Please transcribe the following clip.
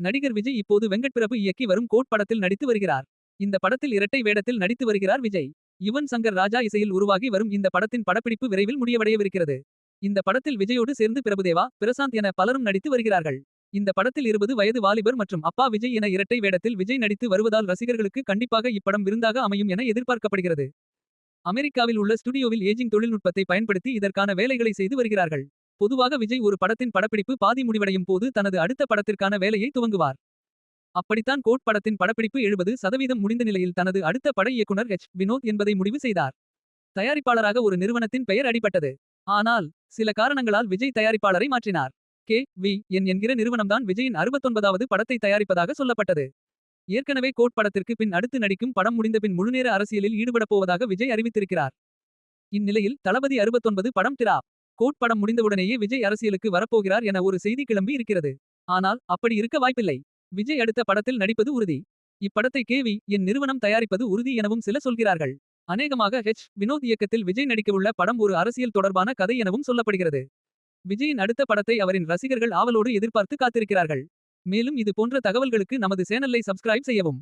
நடிகர் விஜய் இப்போது வெங்கட் பிரபு இயக்கி வரும் கோட் படத்தில் நடித்து வருகிறார். இந்த படத்தில் இரட்டை வேடத்தில் நடித்து வருகிறார் விஜய். யுவன் சங்கர் ராஜா இசையில் உருவாகி வரும் இந்த படத்தின் படப்பிடிப்பு விரைவில் முடிவடையவிருக்கிறது. இந்த படத்தில் விஜயோடு சேர்ந்து பிரபுதேவா, பிரசாந்த் என பலரும் நடித்து வருகிறார்கள். இந்த படத்தில் இருபது வயது வாலிபர் மற்றும் அப்பா விஜய் என இரட்டை வேடத்தில் விஜய் நடித்து வருவதால் ரசிகர்களுக்கு கண்டிப்பாக இப்படம் விருந்தாக அமையும் என எதிர்பார்க்கப்படுகிறது. அமெரிக்காவில் உள்ள ஸ்டுடியோவில் ஏஜிங் தொழில்நுட்பத்தை பயன்படுத்தி இதற்கான வேலைகளை செய்து வருகிறார்கள். பொதுவாக விஜய் ஒரு படத்தின் படப்பிடிப்பு பாதி முடிவடையும் போது தனது அடுத்த படத்திற்கான வேலையை துவங்குவார். அப்படித்தான் கோட் படத்தின் படப்பிடிப்பு 70% சதவீதம் முடிந்த நிலையில் தனது அடுத்த பட இயக்குனர் எச். வினோத் என்பதை முடிவு செய்தார். தயாரிப்பாளராக ஒரு நிறுவனத்தின் பெயர் அடிபட்டது. ஆனால் சில காரணங்களால் விஜய் தயாரிப்பாளரை மாற்றினார். கே. வி. என் என்கிற நிறுவனம்தான் விஜயின் 69வது படத்தை தயாரிப்பதாக சொல்லப்பட்டது. ஏற்கனவே கோட் படத்திற்கு பின் அடுத்து நடிக்கும் படம் முடிந்தபின் முழுநேர அரசியலில் ஈடுபடப் போவதாக விஜய் அறிவித்திருக்கிறார். இந்நிலையில் தளபதி 69 படம் டிரா. கோட் படம் முடிந்தவுடனேயே விஜய் அரசியலுக்கு வரப்போகிறார் என ஒரு செய்தி கிளம்பி இருக்கிறது. ஆனால் அப்படி இருக்க வாய்ப்பில்லை. விஜய் அடுத்த படத்தில் நடிப்பது உறுதி. இப்படத்தை கே. வி. என் நிறுவனம் தயாரிப்பது உறுதி எனவும் சில சொல்கிறார்கள். அநேகமாக ஹெச் வினோத் இயக்கத்தில் விஜய் நடிக்கவுள்ள படம் ஒரு அரசியல் தொடர்பான கதை எனவும் சொல்லப்படுகிறது. விஜயின் அடுத்த படத்தை அவரின் ரசிகர்கள் ஆவலோடு எதிர்பார்த்து காத்திருக்கிறார்கள். மேலும் இது போன்ற தகவல்களுக்கு நமது சேனலை சப்ஸ்கிரைப் செய்யவும்.